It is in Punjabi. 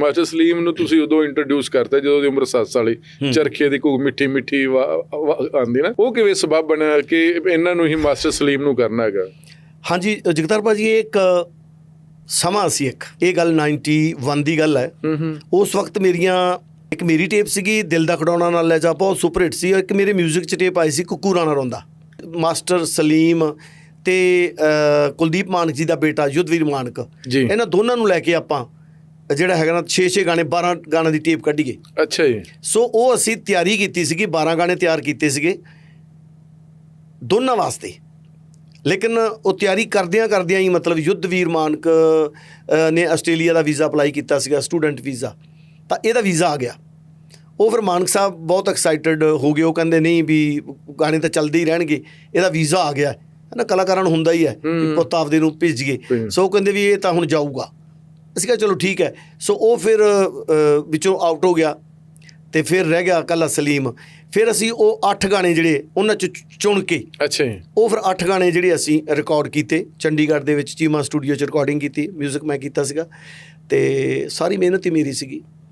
ਮਾਸਟਰ ਸਲੀਮ ਨੂੰ ਤੁਸੀਂ ਉਦੋਂ ਇੰਟਰੋਡਿਊਸ ਕਰਤਾ ਜਦੋਂ ਦੀ ਉਮਰ 7 ਸਾਲੀ ਚਰਖੇ ਦੀ ਕੋਈ ਮਿੱਠੀ ਮਿੱਠੀ ਆਂਦੀ ਨਾ। ਉਹ ਕਿਵੇਂ ਸਬਬ ਬਣਿਆ ਕਿ ਇਹਨਾਂ ਨੂੰ ਹੀ ਮਾਸਟਰ ਸਲੀਮ ਨੂੰ ਕਰਨਾ ਹੈਗਾ? ਹਾਂਜੀ ਜਗਤਾਰ ਭਾਜੀ ਇੱਕ ਸਮਾਂ ਸੀ ਇੱਕ। ਇਹ ਗੱਲ 91 ਦੀ ਗੱਲ ਹੈ। ਉਸ ਵਕਤ ਮੇਰੀਆਂ ਇੱਕ ਮੇਰੀ ਟੇਪ ਸੀਗੀ ਦਿਲ ਦਾ ਖਡਾਉਣਾ ਨਾਲ ਲੈ ਜਾ ਬਹੁਤ ਸੁਪਰ ਹਿੱਟ ਸੀ ਇੱਕ ਮੇਰੇ 뮤직 ਚ ਟੇਪ ਆਈ ਸੀ ਕੁੱਕੂ ਰਾਣਾ ਰੋਂਦਾ। ਮਾਸਟਰ ਸਲੀਮ ਤੇ ਕੁਲਦੀਪ ਮਾਨਕ ਜੀ ਦਾ ਬੇਟਾ ਯੁੱਧਵੀਰ ਮਾਨਕ। ਇਹਨਾਂ ਦੋਨਾਂ ਨੂੰ ਲੈ ਕੇ ਆਪਾਂ ਜਿਹੜਾ ਹੈਗਾ ਨਾ 6-6 ਗਾਣੇ 12 ਗਾਣਿਆਂ ਦੀ ਟੇਪ ਕੱਢੀਏ ਅੱਛਾ ਜੀ। ਸੋ ਉਹ ਅਸੀਂ ਤਿਆਰੀ ਕੀਤੀ ਸੀਗੀ 12 ਗਾਣੇ ਤਿਆਰ ਕੀਤੇ ਸੀਗੇ ਦੋਨਾਂ ਵਾਸਤੇ। ਲੇਕਿਨ ਉਹ ਤਿਆਰੀ ਕਰਦਿਆਂ ਕਰਦਿਆਂ ਹੀ ਮਤਲਬ ਯੁੱਧਵੀਰ ਮਾਨਕ ਨੇ ਆਸਟ੍ਰੇਲੀਆ ਦਾ ਵੀਜ਼ਾ ਅਪਲਾਈ ਕੀਤਾ ਸੀਗਾ ਸਟੂਡੈਂਟ ਵੀਜ਼ਾ। ਤਾਂ ਇਹਦਾ ਵੀਜ਼ਾ ਆ ਗਿਆ। ਉਹ ਫਿਰ ਮਾਨਕ ਸਾਹਿਬ ਬਹੁਤ ਐਕਸਾਈਟਡ ਹੋ ਗਏ ਉਹ ਕਹਿੰਦੇ ਨਹੀਂ ਵੀ ਗਾਣੇ ਤਾਂ ਚੱਲਦੇ ਹੀ ਰਹਿਣਗੇ ਇਹਦਾ ਵੀਜ਼ਾ ਆ ਗਿਆ। ਹੈ ਨਾ ਕਲਾਕਾਰਾਂ ਨੂੰ ਹੁੰਦਾ ਹੀ ਹੈ। ਪੁੱਤ ਆਪਦੇ ਨੂੰ ਭੇਜੀਏ। ਸੋ ਉਹ ਕਹਿੰਦੇ ਵੀ ਇਹ ਤਾਂ ਹੁਣ ਜਾਊਗਾ। ਅਸੀਂ ਕਿਹਾ ਚਲੋ ਠੀਕ ਹੈ। ਸੋ ਉਹ ਫਿਰ ਵਿੱਚੋਂ ਆਊਟ ਹੋ ਗਿਆ ਤੇ ਫਿਰ ਰਹਿ ਗਿਆ ਕੱਲਾ ਸਲੀਮ। ਫਿਰ ਅਸੀਂ ਉਹ 8 ਗਾਣੇ ਜਿਹੜੇ ਉਹਨਾਂ ਚ ਚੁਣ ਕੇ ਅੱਛਾ ਉਹ ਫਿਰ 8 ਗਾਣੇ ਜਿਹੜੇ ਅਸੀਂ ਰਿਕਾਰਡ ਕੀਤੇ। ਚੰਡੀਗੜ੍ਹ ਦੇ ਵਿੱਚ ਚੀਮਾ ਸਟੂਡੀਓ 'ਚ ਰਿਕਾਰਡਿੰਗ ਕੀਤੀ। 뮤직 ਮੈਂ ਕੀਤਾ ਸੀਗਾ। ਤੇ ਸਾਰੀ ਮਿਹਨਤ ਹੀ ਮੇਰੀ ਸੀਗੀ।